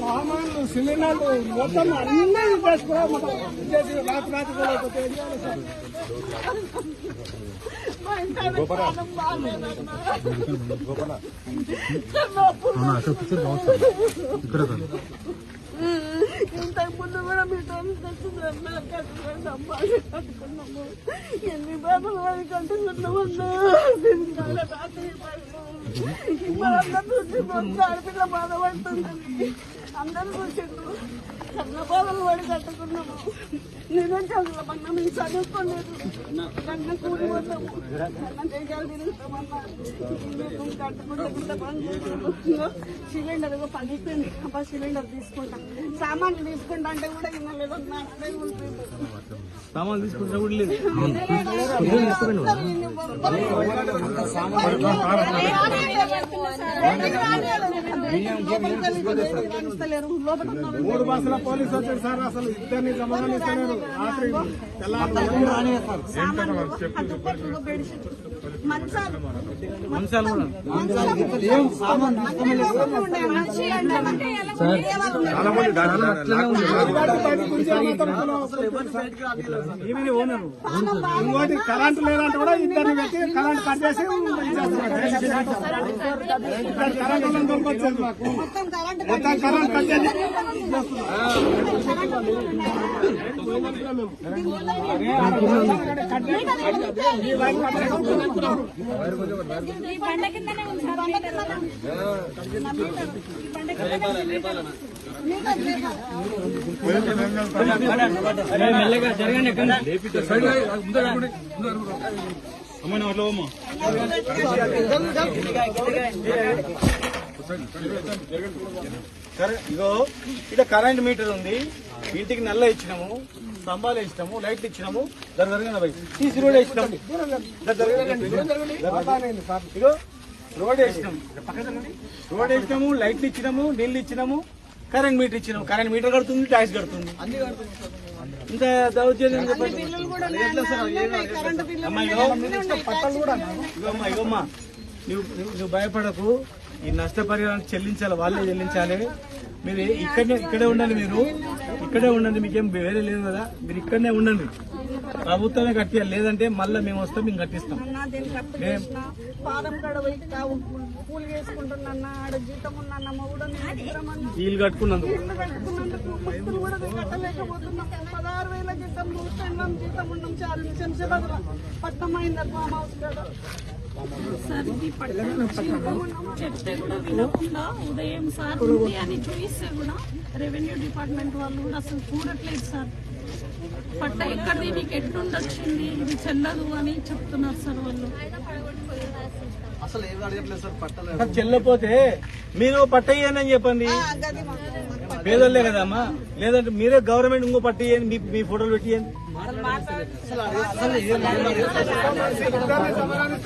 సామాన్లు సిలిండర్లు మొత్తం అన్ని చేసుకురా మొత్తం చేసి రాత్రి రాత్రి కూడా ఒక ఇంతకుముందు ఇంతకు ముందు కూడా మీతో కట్టుకున్నాము ఎన్ని బాధలు అది కట్టుకున్నామన్నా రాత్రి ఇప్పుడు చూసి మొత్తం ఆడపిల్ల బాధపడుతుందని అందరూ చూసిండ్రు కన్న కట్టుకున్నాము చదువులమన్నా మేము చదువుకోలేదు కూలి పోతాము దేశాలు తిరుగుతామన్నా కట్టుకుంటే సిలిండర్ పగిపోయింది అబ్బా సిలిండర్ తీసుకుంటా సామాన్లు తీసుకుంటా అంటే కూడా ఇవ్వలేదు అదే సామాన్లు తీసుకుంటా కూడా లేదు. మూడు బస్సుల పోలీసు వచ్చారు సార్ అసలు ఇద్దరిని జమగానే ఇస్తలేరు రాత్రి మంచాలు మంచాలు కూడా ఇంకోటి కరెంట్ లేదంటే కూడా ఇద్దరిని పెట్టి కరెంట్ కట్ చేసి కరెంట్ వాళ్ళని దొరకొచ్చారు మాకు. మొత్తం కరెంట్ మొత్తం కరెంట్ కట్ చేసి ఈ బండ కిందనే ఉంది సార్ బండ కిందనే ఉంది. ఈ బండ కిందనే ఉంది. Metre metre. మెల్లగా జరగండి అమ్మ అట్లా కరె- ఇగో ఇక్కడ కరెంట్ మీటర్ ఉంది ఇంటికి నల్ల ఇచ్చినాము స్తంభాలు ఇచ్చినాము లైట్లు ఇచ్చినాము దాని జరగండి బై తీసి రోడ్ వేసినాము. ఇగో రోడ్ వేసినాము రోడ్ వేసినాము లైట్లు ఇచ్చినాము నీళ్ళు ఇచ్చినాము కరెంట్ మీటర్ ఇచ్చినాము కరెంట్ మీటర్ కడుతుంది ట్యాక్స్ కడుతుంది ఇంత దౌర్జన్యం చెప్పండి బిల్లులు కూడా ఉన్నాయి. కరెంటు బిల్లులు అమ్మా, ఇగో ఇగో అమ్మా, ఇగో అమ్మా. నువ్వు నువ్వు- భయపడకు. ఈ నష్టపరిహారం చెల్లించాలి వాళ్ళే చెల్లించాలి. మీరు ఇక్కడనే ఇక్కడే ఉండండి మీరు. ఇక్కడే ఉండండి మీకేం వేరే లేదు కదా. మీరు ఇక్కడనే ఉండండి. ప్రభుత్వమే కట్టియాలి. లేదంటే మళ్ళీ మేము వస్తాం మేము కట్టిస్తాం. వీళ్ళు కట్టుకున్నందుకు. కట్టుకున్నందుకు పదహారు వేల జీతం చూస్తున్నాం జీతం ఉన్నాం చాలు. శంషాబాద్ పట్నం అయింది చెప్తే కూడా వినకుండా ఉదయం సార్ ఉంది అని చూపిస్తే కూడా రెవెన్యూ డిపార్ట్మెంట్ వాళ్ళు కూడా అసలు చూడట్లేదు సార్ పట్ట ఎక్కడిది నీకు ఎట్లుండొచ్చింది ఇది చెల్లదు అని చెప్తున్నారు సార్ వాళ్ళు చెల్లపోతే మీరు అని చెప్పండి మాకు. పేదోళ్ళే కదమ్మా. లేదంటే మీరే గవర్నమెంట్ ఇంకో మీ మీ ఫోటోలు పెట్టియండి సమాధానం